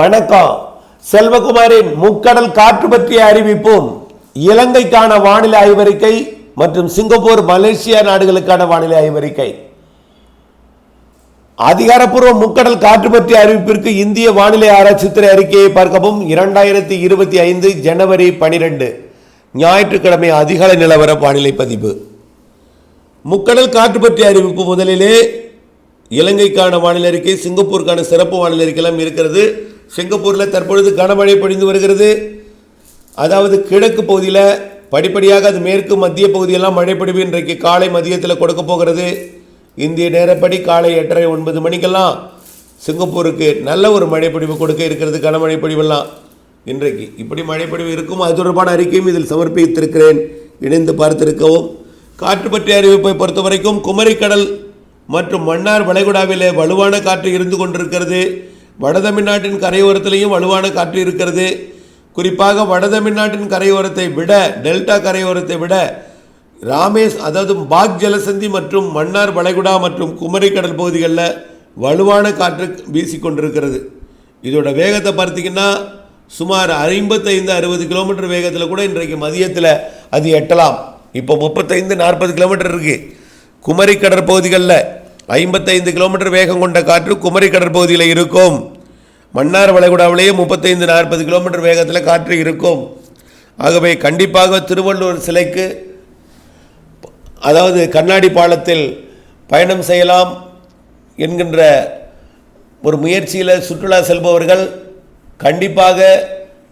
வணக்கம். செல்வகுமாரின் முக்கடல் காற்று பற்றிய அறிவிப்பும். இலங்கைக்கான வானிலை ஆய்வறிக்கை மற்றும் சிங்கப்பூர் மலேசியா நாடுகளுக்கான வானிலை ஆய்வறிக்கை. அதிகாரப்பூர்வ முக்கடல் காற்று பற்றிய அறிவிப்பிற்கு இந்திய வானிலை ஆராய்ச்சித்துறை அறிக்கையை பார்க்கவும். இரண்டாயிரத்தி இருபத்தி ஐந்து ஜனவரி பனிரெண்டு ஞாயிற்றுக்கிழமை அதிகாலை நிலவர வானிலை பதிவு. முக்கடல் காற்று பற்றிய அறிவிப்பு முதலிலே இலங்கைக்கான வானிலை அறிக்கை சிங்கப்பூருக்கான சிறப்பு வானிலை அறிக்கையெல்லாம் இருக்கிறது. சிங்கப்பூரில் தற்பொழுது கனமழை பொழிந்து வருகிறது. அதாவது கிழக்கு பகுதியில் படிப்படியாக அது மேற்கு மத்திய பகுதியெல்லாம் மழை பொழிவு இன்றைக்கு காலை மதியத்தில் கொடுக்க போகிறது. இந்திய நேரப்படி காலை எட்டரை ஒன்பது மணிக்கெல்லாம் சிங்கப்பூருக்கு நல்ல ஒரு மழைப்பொழிவு கொடுக்க இருக்கிறது கனமழை பொழிவெல்லாம். இன்றைக்கு இப்படி மழைப்பொழிவு இருக்கும். அது தொடர்பான அறிக்கையும் இதில் சமர்ப்பித்திருக்கிறேன். இணைந்து பார்த்திருக்கவும் காற்று பற்றிய அறிவிப்பை பொறுத்த வரைக்கும் குமரிக்கடல் மற்றும் மன்னார் வளைகுடாவிலே வலுவான காற்று இருந்து கொண்டிருக்கிறது. வடதமிழ்நாட்டின் கரையோரத்திலையும் வலுவான காற்று இருக்கிறது. குறிப்பாக வடதமிழ்நாட்டின் கரையோரத்தை விட டெல்டா கரையோரத்தை விட ராமேஸ் அதாவது பாக் ஜலசந்தி மற்றும் மன்னார் வளைகுடா மற்றும் குமரிக்கடல் பகுதிகளில் வலுவான காற்று வீசிக்கொண்டிருக்கிறது. இதோட வேகத்தை பார்த்தீங்கன்னா சுமார் ஐம்பத்தைந்து அறுபது கிலோமீட்டர் வேகத்தில் கூட இன்றைக்கு மதியத்தில் அது எட்டலாம். இப்போ முப்பத்தைந்து நாற்பது கிலோமீட்டர் இருக்குது குமரி கடற்பகுதிகளில் ஐம்பத்தைந்து கிலோமீட்டர் வேகம் கொண்ட காற்று குமரி கடற்பகுதியில் இருக்கும். மன்னார் வளைகுடாவிலேயே முப்பத்தைந்து நாற்பது கிலோமீட்டர் வேகத்தில் காற்று இருக்கும். ஆகவே கண்டிப்பாக திருவள்ளூர் சிலைக்கு அதாவது கண்ணாடி பாலத்தில் பயணம் செய்யலாம் என்கின்ற ஒரு முயற்சியில் சுற்றுலா செல்பவர்கள் கண்டிப்பாக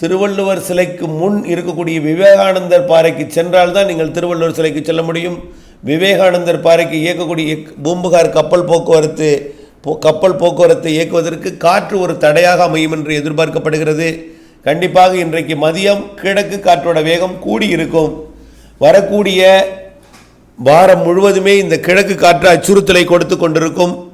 திருவள்ளுவர் சிலைக்கு முன் இருக்கக்கூடிய விவேகானந்தர் பாறைக்கு சென்றால்தான் நீங்கள் திருவள்ளுவர் சிலைக்கு செல்ல முடியும். விவேகானந்தர் பாறைக்கு இயக்கக்கூடிய பூம்புகார் கப்பல் போக்குவரத்து போ- கப்பல் போக்குவரத்தை இயக்குவதற்கு காற்று ஒரு தடையாக அமையும் என்று எதிர்பார்க்கப்படுகிறது. கண்டிப்பாக இன்றைக்கு மதியம் கிழக்கு காற்றோட வேகம் கூடி இருக்கும் வரக்கூடிய வாரம் முழுவதுமே இந்த கிழக்கு காற்று அச்சுறுத்தலை கொடுத்து கொண்டிருக்கும்.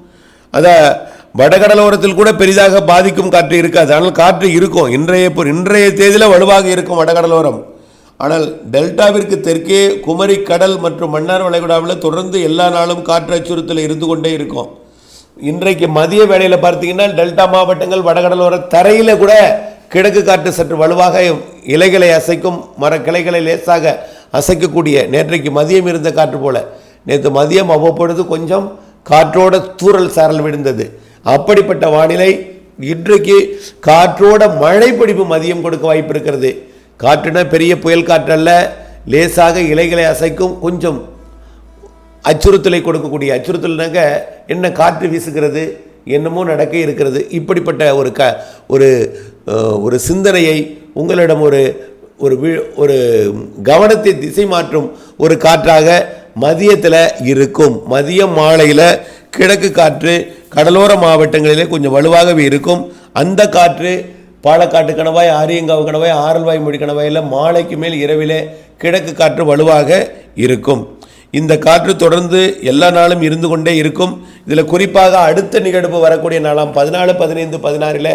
அத வடகடலோரத்தில் கூட பெரிதாக பாதிக்கும் காற்று இருக்காது. ஆனால் காற்று இருக்கும். இன்றைய இன்றைய தேதியில் வலுவாக இருக்கும் வடகடலோரம். ஆனால் டெல்டாவிற்கு தெற்கே குமரி கடல் மற்றும் மன்னார் வளைகுடாவில் தொடர்ந்து எல்லா நாளும் காற்று அச்சுறுத்தல் இருந்து கொண்டே இருக்கும். இன்றைக்கு மதிய வேளையில் பார்த்தீங்கன்னா டெல்டா மாவட்டங்கள் வடகடலோர தரையில் கூட கிழக்கு காற்று சற்று வலுவாக இலைகளை அசைக்கும் மரக்கிளைகளை லேசாக அசைக்கக்கூடிய நேற்றைக்கு மதியம் இருந்த காற்று போல. நேற்று மதியம் அவ்வப்பொழுது கொஞ்சம் காற்றோட தூறல் சாரல் விழுந்தது. அப்படிப்பட்ட வானிலை இன்றைக்கு காற்றோட மழை பிடிப்பு மதியம் கொடுக்க வாய்ப்பு இருக்கிறது. காற்றுனா பெரிய புயல் காற்றல்ல லேசாக இலைகளை அசைக்கும் கொஞ்சம் அச்சுறுத்தலை கொடுக்கக்கூடிய அச்சுறுத்தல்னாக்க என்ன காற்று வீசுகிறது என்னமோ நடக்க இருக்கிறது. இப்படிப்பட்ட ஒரு க ஒரு ஒரு சிந்தனையை உங்களிடம் ஒரு ஒரு வி- ஒரு கவனத்தை திசை மாற்றும் ஒரு காற்றாக மதியத்தில் இருக்கும். மதியம் மாலையில் கிழக்கு காற்று கடலோர மாவட்டங்களிலே கொஞ்சம் வலுவாகவே இருக்கும். அந்த காற்று பாலக்காட்டு கணவாய் ஆரியங்காவு கணவாய் ஆரல்வாய் மொழி கணவாயில் மாலைக்கு மேல் இரவிலே கிழக்கு காற்று வலுவாக இருக்கும். இந்த காற்று தொடர்ந்து எல்லா நாளும் இருந்து கொண்டே இருக்கும். இதில் குறிப்பாக அடுத்த நிகழ்வு வரக்கூடிய நாளாம் பதினாலு பதினைந்து பதினாறில்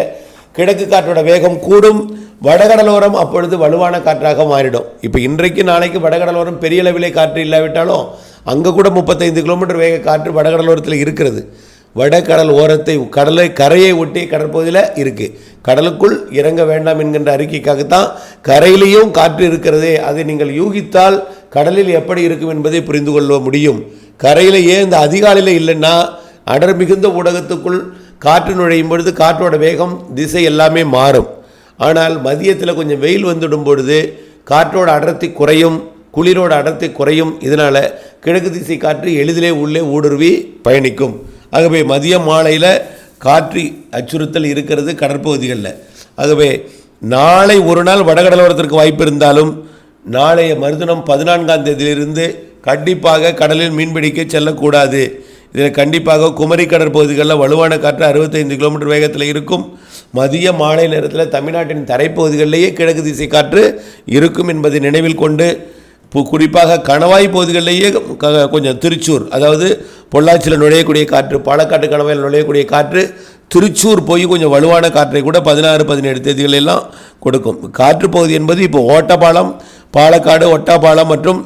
கிழக்கு காற்றோட வேகம் கூடும். வடகடலோரம் அப்பொழுது வலுவான காற்றாக மாறிடும். இப்போ இன்றைக்கு நாளைக்கு வடகடலோரம் பெரிய அளவிலே காற்று இல்லாவிட்டாலும் அங்கே கூட முப்பத்தைந்து கிலோமீட்டர் வேக காற்று வடகடலோரத்தில் இருக்கிறது. வடகடல் ஓரத்தை கடலை கரையை ஒட்டிய கடற்பகுதியில் இருக்குது கடலுக்குள் இறங்க வேண்டாம் என்கின்ற அறிக்கைக்காகத்தான் கரையிலேயும் காற்று இருக்கிறதே. அதை நீங்கள் யூகித்தால் கடலில் எப்படி இருக்கும் என்பதை புரிந்து கொள்ள முடியும். கரையில் ஏன் இந்த அதிகாலையில் இல்லைன்னா அடர் மிகுந்த ஊடகத்துக்குள் காற்று நுழையும் பொழுது காற்றோட வேகம் திசை எல்லாமே மாறும். ஆனால் மதியத்தில் கொஞ்சம் வெயில் வந்துடும் பொழுது காற்றோட அடர்த்தி குறையும் குளிரோட அடர்த்தி குறையும். இதனால் கிழக்கு திசை காற்று எளிதிலே உள்ளே ஊடுருவி பயணிக்கும். ஆகவே மதியம் மாலையில் காற்று அச்சுறுத்தல் இருக்கிறது கடற்பகுதிகளில். ஆகவே நாளை ஒரு நாள் வடகடலோரத்திற்கு வாய்ப்பு இருந்தாலும் நாளைய மறுதினம் பதினான்காம் தேதியிலிருந்து கண்டிப்பாக கடலில் மீன்பிடிக்க செல்லக்கூடாது. இதில் கண்டிப்பாக குமரி கடற்பகுதிகளில் வலுவான காற்று அறுபத்தைந்து கிலோமீட்டர் வேகத்தில் இருக்கும். மதிய மாலை நேரத்தில் தமிழ்நாட்டின் தரைப்பகுதிகளிலேயே கிழக்கு திசை காற்று இருக்கும் என்பதை நினைவில் கொண்டு குறிப்பாக கணவாய் பகுதிகளிலேயே கொஞ்சம் திருச்சூர் அதாவது பொள்ளாச்சியில் நுழையக்கூடிய காற்று பாலக்காட்டு கணவாயில் நுழையக்கூடிய காற்று திருச்சூர் போய் கொஞ்சம் வலுவான காற்றை கூட பதினாறு பதினேழு தேதிகளெல்லாம் கொடுக்கும். காற்று பகுதி என்பது இப்போ ஓட்டப்பாலம் பாலக்காடு ஒட்டாப்பாலம் மற்றும்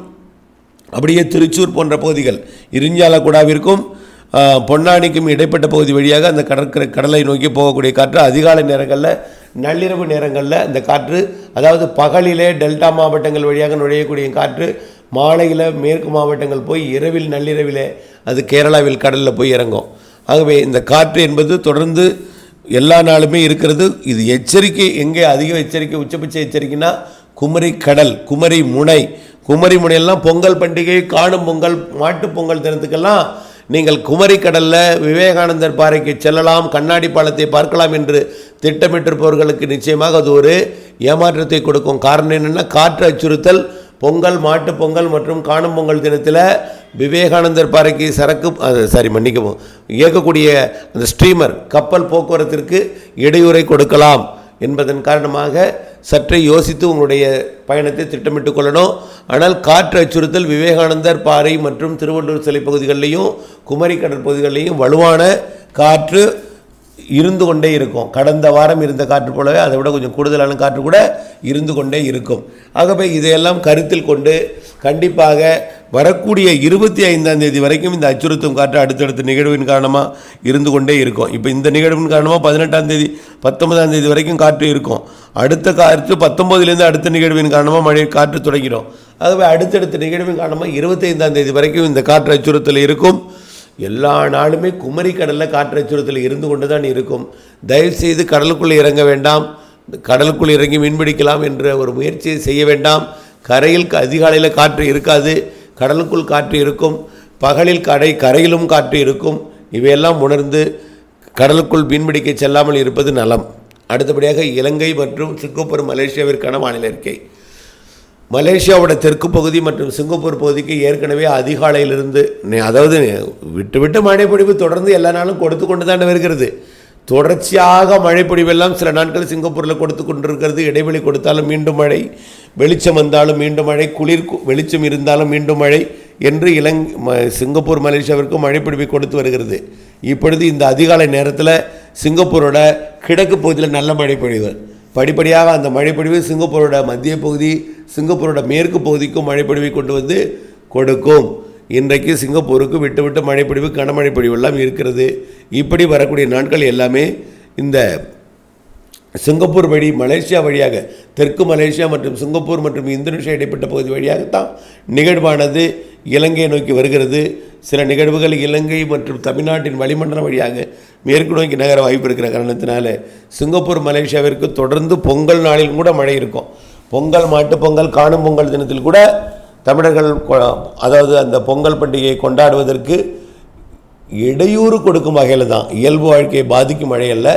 அப்படியே திருச்சூர் போன்ற பகுதிகள் இரிஞ்சாலக்குடாவிற்கும் பொன்னானிக்கும் இடைப்பட்ட பகுதி வழியாக அந்த கடற்கரை கடலை நோக்கி போகக்கூடிய காற்று அதிகாலை நேரங்களில் நள்ளிரவு நேரங்களில் இந்த காற்று அதாவது பகலிலே டெல்டா மாவட்டங்கள் வழியாக நுழையக்கூடிய காற்று மாலையில் மேற்கு மாவட்டங்கள் போய் இரவில் நள்ளிரவிலே அது கேரளாவில் கடலில் போய் இறங்கும். ஆகவே இந்த காற்று என்பது தொடர்ந்து எல்லா நாளுமே இருக்கிறது. இது எச்சரிக்கை எங்கே அதிக எச்சரிக்கை உச்சபட்ச எச்சரிக்கைனா குமரி கடல் குமரி முனை. குமரி முனையெல்லாம் பொங்கல் பண்டிகை காணும் பொங்கல் மாட்டுப் பொங்கல் தினத்துக்கெல்லாம் நீங்கள் குமரி கடலில் விவேகானந்தர் பாறைக்கு செல்லலாம் கண்ணாடி பாலத்தை பார்க்கலாம் என்று திட்டமிட்டிருப்பவர்களுக்கு நிச்சயமாக அது ஒரு ஏமாற்றத்தை கொடுக்கும். காரணம் என்னென்னா காற்று அச்சுறுத்தல் பொங்கல் மாட்டுப் பொங்கல் மற்றும் காணும் பொங்கல் தினத்தில் விவேகானந்தர் பாறைக்கு சரக்கு சாரி மன்னிக்கவும் இயக்கக்கூடிய அந்த ஸ்ட்ரீமர் கப்பல் போக்குவரத்திற்கு இடையூறை கொடுக்கலாம் என்பதன் காரணமாக சற்றே யோசித்து உங்களுடைய பயணத்தை திட்டமிட்டுக் கொள்ளணும். ஆனால் காற்று அச்சுறுத்தல் விவேகானந்தர் பாறை மற்றும் திருவள்ளூர் சிலை பகுதிகளிலையும் குமரி கடல் பகுதிகளிலையும் வலுவான காற்று இருந்து கொண்டே இருக்கும். கடந்த வாரம் இருந்த காற்று போலவே அதை விட கொஞ்சம் கூடுதலான காற்று கூட இருந்து கொண்டே இருக்கும். ஆகவே இதையெல்லாம் கருத்தில் கொண்டு கண்டிப்பாக வரக்கூடிய இருபத்தி ஐந்தாம் தேதி வரைக்கும் இந்த அச்சுறுத்தும் காற்று அடுத்தடுத்த நிகழ்வின் காரணமாக இருந்து கொண்டே இருக்கும். இப்போ இந்த நிகழ்வின் காரணமாக பதினெட்டாம் தேதி பத்தொன்பதாம் தேதி வரைக்கும் காற்று இருக்கும். அடுத்த காற்று பத்தொம்போதுலேருந்து அடுத்த நிகழ்வின் காரணமாக மழை காற்று தொடங்கிடும். ஆகவே அடுத்தடுத்த நிகழ்வின் காரணமாக இருபத்தைந்தாம் தேதி வரைக்கும் இந்த காற்று அச்சுறுத்தல் இருக்கும். எல்லா நாளுமே குமரி கடலில் காற்றச்சுரத்தில் இருந்து கொண்டு தான் இருக்கும். தயவுசெய்து கடலுக்குள்ளே இறங்க வேண்டாம். கடலுக்குள் இறங்கி மீன்பிடிக்கலாம் என்ற ஒரு முயற்சியை செய்ய வேண்டாம். கரையில் அதிகாலையில் காற்று இருக்காது. கடலுக்குள் காற்று இருக்கும். பகலில் கடை கரையிலும் காற்று இருக்கும். இவையெல்லாம் உணர்ந்து கடலுக்குள் மீன்பிடிக்க செல்லாமல் இருப்பது நலம். அடுத்தபடியாக இலங்கை மற்றும் சிங்கப்பூர் மலேசியாவிற்கான வானிலை இருக்கை மலேசியாவோட தெற்கு பகுதி மற்றும் சிங்கப்பூர் பகுதிக்கு ஏற்கனவே அதிகாலையிலிருந்து அதாவது விட்டு விட்டு மழை தொடர்ந்து எல்லா நாளும் கொடுத்து கொண்டு தான் வருகிறது. தொடர்ச்சியாக மழைப்பொழிவெல்லாம் சில நாட்கள் சிங்கப்பூரில் கொடுத்து கொண்டிருக்கிறது. இடைவெளி கொடுத்தாலும் மீண்டும் மழை வெளிச்சம் வந்தாலும் மீண்டும் மழை குளிர் வெளிச்சம் இருந்தாலும் மீண்டும் மழை என்று இலங் ம- சிங்கப்பூர் மலேசியாவிற்கும் மழை கொடுத்து வருகிறது. இப்பொழுது இந்த அதிகாலை நேரத்தில் சிங்கப்பூரோட கிழக்கு பகுதியில் நல்ல மழை பொழிவு படிப்படியாக அந்த மழைப்பொழிவு சிங்கப்பூரோட மத்திய பகுதி சிங்கப்பூரோட மேற்கு பகுதிக்கும் மழைப்பொழிவை கொண்டு வந்து கொடுக்கும். இன்றைக்கு சிங்கப்பூருக்கு விட்டு விட்டு மழைப்பொழிவு கனமழைப்பொழிவு எல்லாம் இருக்கிறது. இப்படி வரக்கூடிய நாட்கள் எல்லாமே இந்த சிங்கப்பூர் வழி மலேசியா வழியாக தெற்கு மலேசியா மற்றும் சிங்கப்பூர் மற்றும் இந்தோனேஷியா இடைப்பட்ட பகுதி வழியாகத்தான் நிகழ்வானது. இலங்கையை நோக்கி வருகிறது. சில நிகழ்வுகள் இலங்கை மற்றும் தமிழ்நாட்டின் வளிமண்டலம் வழியாக மேற்கு நோக்கி நகர வாய்ப்பு இருக்கிற காரணத்தினால சிங்கப்பூர் மலேசியாவிற்கு தொடர்ந்து பொங்கல் நாளில் கூட மழை இருக்கும். பொங்கல் மாட்டு பொங்கல் காணும் பொங்கல் தினத்தில் கூட தமிழர்கள் கொ- அதாவது அந்த பொங்கல் பண்டிகையை கொண்டாடுவதற்கு இடையூறு கொடுக்கும் வகையில் தான். இயல்பு வாழ்க்கையை பாதிக்கும் மழை அல்ல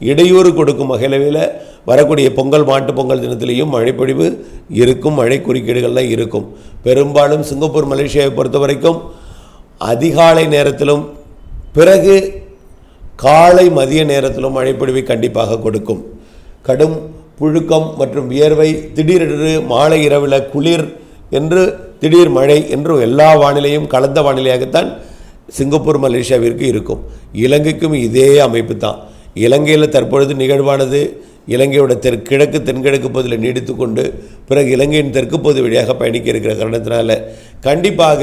இடையூறு கொடுக்கும் வகையில் வரக்கூடிய பொங்கல் மாட்டு பொங்கல் தினத்திலையும் மழைப்பொழிவு இருக்கும் மழை குறுக்கீடுகள்லாம் இருக்கும். பெரும்பாலும் சிங்கப்பூர் மலேசியாவை பொறுத்த வரைக்கும் அதிகாலை நேரத்திலும் பிறகு காலை மதிய நேரத்திலும் மழைப்பொழிவை கண்டிப்பாக கொடுக்கும். கடும் புழுக்கம் மற்றும் வியர்வை திடீரென்று மாலை இரவில் குளிர் என்று திடீர் மழை என்று எல்லா வானிலையும் கலந்த வானிலையாகத்தான் சிங்கப்பூர் மலேசியாவிற்கு இருக்கும். இலங்கைக்கும் இதே அமைப்பு தான். இலங்கையில் தற்பொழுது நிகழ்வானது இலங்கையோட தெற்கு கிழக்கு தென்கிழக்கு பகுதியில் நீடித்து கொண்டு பிறகு இலங்கையின் தெற்கு பகுதி வழியாக பயணிக்க இருக்கிற காரணத்தினால கண்டிப்பாக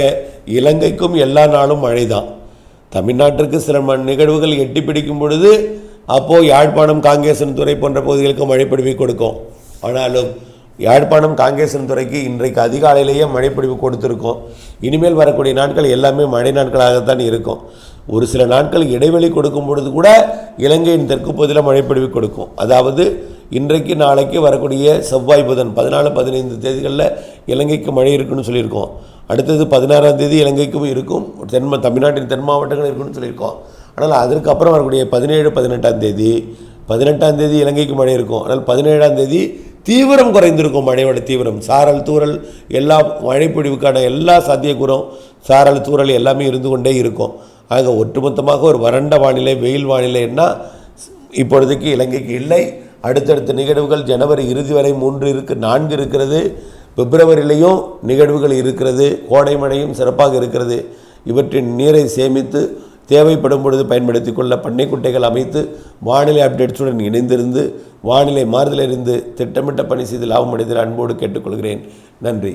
இலங்கைக்கும் எல்லா நாளும் மழை தான் தமிழ்நாட்டிற்கு சில நிகழ்வுகள் எட்டி பிடிக்கும் பொழுது அப்போது யாழ்ப்பாணம் காங்கேசன் துறை போன்ற பகுதிகளுக்கு மழைப்பொழிவை கொடுக்கும். ஆனாலும் யாழ்ப்பாணம் காங்கேசன் துறைக்கு இன்றைக்கு அதிகாலையிலேயே மழைப்பொழிவு கொடுத்துருக்கோம். இனிமேல் வரக்கூடிய நாட்கள் எல்லாமே மழை நாட்களாகத்தான் இருக்கும். ஒரு சில நாட்கள் இடைவெளி கொடுக்கும் பொழுது கூட இலங்கையின் தெற்கு பகுதியில் மழைப்பொழிவு கொடுக்கும். அதாவது இன்றைக்கு நாளைக்கு வரக்கூடிய செவ்வாய் புதன் பதினாலு பதினைந்து தேதிகளில் இலங்கைக்கு மழை இருக்குன்னு சொல்லியிருக்கோம். அடுத்தது பதினாறாம் தேதி இலங்கைக்கும் இருக்கும். தென் தமிழ்நாட்டின் தென் மாவட்டங்கள் இருக்குன்னு சொல்லியிருக்கோம். ஆனால் அதற்கப்புறம் வரக்கூடிய பதினேழு பதினெட்டாம் தேதி பதினெட்டாம் தேதி இலங்கைக்கு மழை இருக்கும். ஆனால் பதினேழாம் தேதி தீவிரம் குறைந்திருக்கும் மழையோட தீவிரம். சாரல் தூறல் எல்லா மழைப்பொழிவுக்கான எல்லா சாத்தியக்கூறும் சாரல் தூறல் எல்லாமே இருந்து கொண்டே இருக்கும். ஆக ஒட்டுமொத்தமாக ஒரு வறண்ட வானிலை வெயில் வானிலைன்னா இப்பொழுதைக்கு இலங்கைக்கு இல்லை. அடுத்தடுத்த நிகழ்வுகள் ஜனவரி இறுதி வரை மூன்று இருக்கு நான்கு இருக்கிறது. பிப்ரவரியிலையும் நிகழ்வுகள் இருக்கிறது கோடை மழையும் சிறப்பாக இருக்கிறது. இவற்றின் நீரை சேமித்து தேவைப்படும் பொழுது பயன்படுத்தி கொள்ள பண்ணைக்குட்டைகள் அமைத்து வானிலை அப்டேட்ஸுடன் இணைந்திருந்து வானிலை மாறுதலிருந்து திட்டமிட்ட பணி செய்து லாபம் அடைதல் அன்போடு கேட்டுக்கொள்கிறேன். நன்றி.